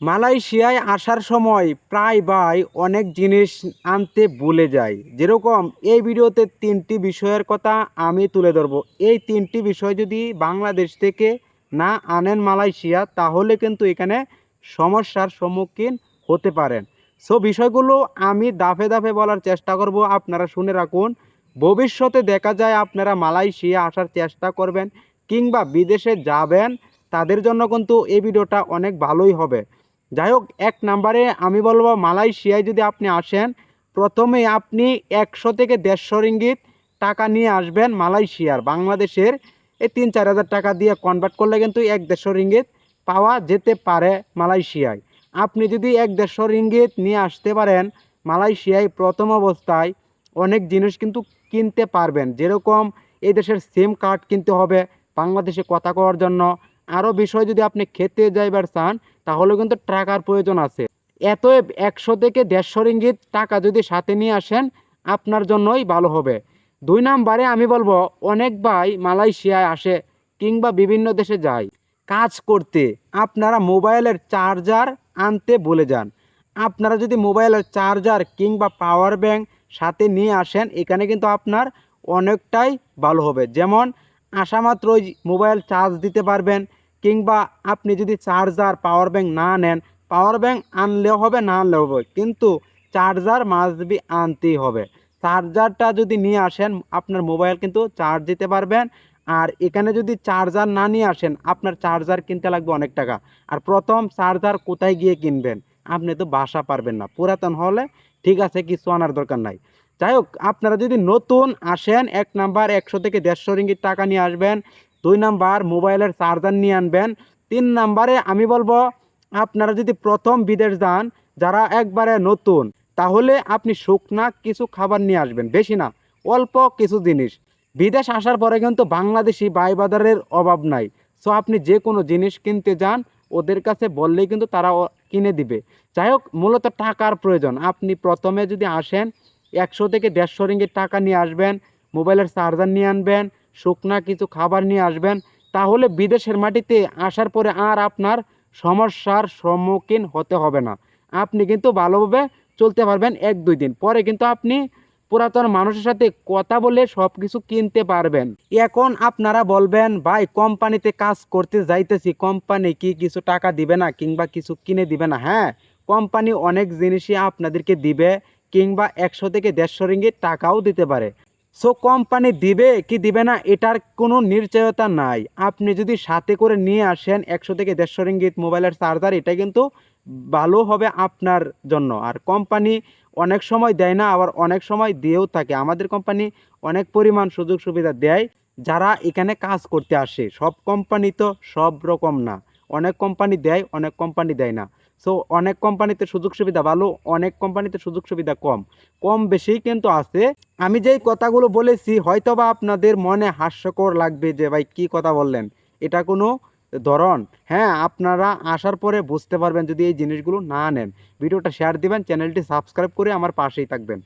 মালয়েশিয়ায় আসার সময় প্রায় বাই অনেক জিনিস আনতে ভুলে যায়। যেরকম এই ভিডিওতে তিনটি বিষয়ের কথা আমি তুলে ধরবো। এই তিনটি বিষয় যদি বাংলাদেশ থেকে না আনেন মালয়েশিয়া, তাহলে কিন্তু এখানে সমস্যার সম্মুখীন হতে পারেন। সো, বিষয়গুলো আমি দাফে দাফে বলার চেষ্টা করব। আপনারা শুনে রাখুন, ভবিষ্যতে দেখা যায় আপনারা মালয়েশিয়া আসার চেষ্টা করবেন কিংবা বিদেশে যাবেন, তাদের জন্য কিন্তু এই ভিডিওটা অনেক ভালোই হবে। যাই হোক এক নাম্বারে আমি বলব মালয়েশিয়ায় যদি আপনি আসেন প্রথমে আপনি একশো থেকে দেড়শো রিঙ্গিত টাকা নিয়ে আসবেন মালয়েশিয়ার, বাংলাদেশের। এই তিন চার হাজার টাকা দিয়ে কনভার্ট করলে কিন্তু এক দেড়শো রিঙ্গিত পাওয়া যেতে পারে মালয়েশিয়ায়। আপনি যদি এক দেড়শো রিঙ্গিত নিয়ে আসতে পারেন মালয়েশিয়ায়, প্রথম অবস্থায় অনেক জিনিস কিন্তু কিনতে পারবেন। যেরকম এই দেশের সিম কার্ড কিনতে হবে, বাংলাদেশে কথা কওয়ার জন্য। আরও বিষয় যদি আপনি খেতে যাইবার চান, তাহলে কিন্তু টাকার প্রয়োজন আছে। এত একশো থেকে দেড়শো রিঙ্গিত টাকা যদি সাথে নিয়ে আসেন, আপনার জন্যই ভালো হবে। দুই নাম্বারে আমি বলব, অনেক ভাই মালয়েশিয়ায় আসে কিংবা বিভিন্ন দেশে যায়। কাজ করতে আপনারা মোবাইলের চার্জার আনতে ভুলে যান। আপনারা যদি মোবাইলের চার্জার কিংবা পাওয়ার ব্যাংক সাথে নিয়ে আসেন, এখানে কিন্তু আপনার অনেকটাই ভালো হবে। যেমন আসা মাত্রই মোবাইল চার্জ দিতে পারবেন কিংবা আপনি যদি চার্জার পাওয়ার ব্যাংক না নেন পাওয়ার ব্যাংক আনলেও হবে, না আনলেও হবে। কিন্তু চার্জার মাস্ট বি আনতেই হবে। চার্জারটা যদি নিয়ে আসেন, আপনার মোবাইল কিন্তু চার্জ দিতে পারবেন। আর এখানে যদি চার্জার না নিয়ে আসেন, আপনার চার্জার কিনতে লাগবে অনেক টাকা। আর প্রথম চার্জার কোথায় গিয়ে কিনবেন? আপনি তো বাসা পারবেন না। পুরাতন হলে ঠিক আছে, কিছু আনার দরকার নাই। যাই হোক, আপনারা যদি নতুন আসেন, এক নাম্বার একশো থেকে দেড়শো রিঙ্গিত টাকা নিয়ে আসবেন। দুই নাম্বার মোবাইলের চার্জার নিয়ে আনবেন। তিন নাম্বারে আমি বলব, আপনারা যদি প্রথম বিদেশ যান, যারা একবারে নতুন, তাহলে আপনি শুকনা কিছু খাবার নিয়ে আসবেন, বেশি না, অল্প কিছু জিনিস। বিদেশ আসার পরে কিন্তু বাংলাদেশি বাই বাজারের অভাব নাই। সো আপনি যে কোনো জিনিস কিনতে যান, ওদের কাছে বললেই কিন্তু তারা কিনে দিবে। যাই হোক, মূলত টাকার প্রয়োজন। আপনি প্রথমে যদি আসেন, একশো থেকে দেড়শো রিঙ্গিত টাকা নিয়ে আসবেন, মোবাইলের চার্জার নিয়ে আনবেন শুকনা কিছু খাবার নিয়ে আসবেন, তাহলে বিদেশের মাটিতে আসার পরে আর আপনার সমস্যার সম্মুখীন হতে হবে না। আপনি কিন্তু ভালোভাবে চলতে পারবেন এক দুই দিন। পরে কিন্তু আপনি পুরাতন মানুষের সাথে কথা বলে সব কিছু কিনতে পারবেন। এখন আপনারা বলবেন, ভাই, কোম্পানিতে কাজ করতে যাইতেছি। কোম্পানি কি কিছু টাকা দিবে না কিংবা কিছু কিনে দিবে না? হ্যাঁ কোম্পানি অনেক জিনিসই আপনাদেরকে দিবে কিংবা একশো থেকে দেড়শো রিঙ্গিত টাকাও দিতে পারে। সো কোম্পানি দিবে কি দিবে না, এটার কোনো নিশ্চয়তা নাই। আপনি যদি সাথে করে নিয়ে আসেন একশো থেকে দেড়শো রিঙ্গিত মোবাইলের চার্জার, এটা কিন্তু ভালো হবে আপনার জন্য। আর কোম্পানি অনেক সময় দেয় না, আবার অনেক সময় দিয়েও থাকে। আমাদের কোম্পানি অনেক পরিমাণ সুযোগ সুবিধা দেয় যারা এখানে কাজ করতে আসে। সব কোম্পানি তো সব রকম না। অনেক কোম্পানি দেয়, অনেক কোম্পানি দেয় না। সো অনেক কোম্পানিতে সুযোগ সুবিধা ভালো, অনেক কোম্পানিতে সুযোগ সুবিধা কম। কম বেশি কিন্তু আছে। আমি যেই কথাগুলো বলেছি হয়তো বা আপনাদের মনে হাস্যকর লাগবে যে, ভাই, কি কথা বললেন? এটা কোনো ধরন? হ্যাঁ আপনারা আসার পরে বুঝতে পারবেন যদি এই জিনিসগুলো না নেন। ভিডিওটা শেয়ার দিবেন, চ্যানেলটি সাবস্ক্রাইব করে আমার পাশেই থাকবেন।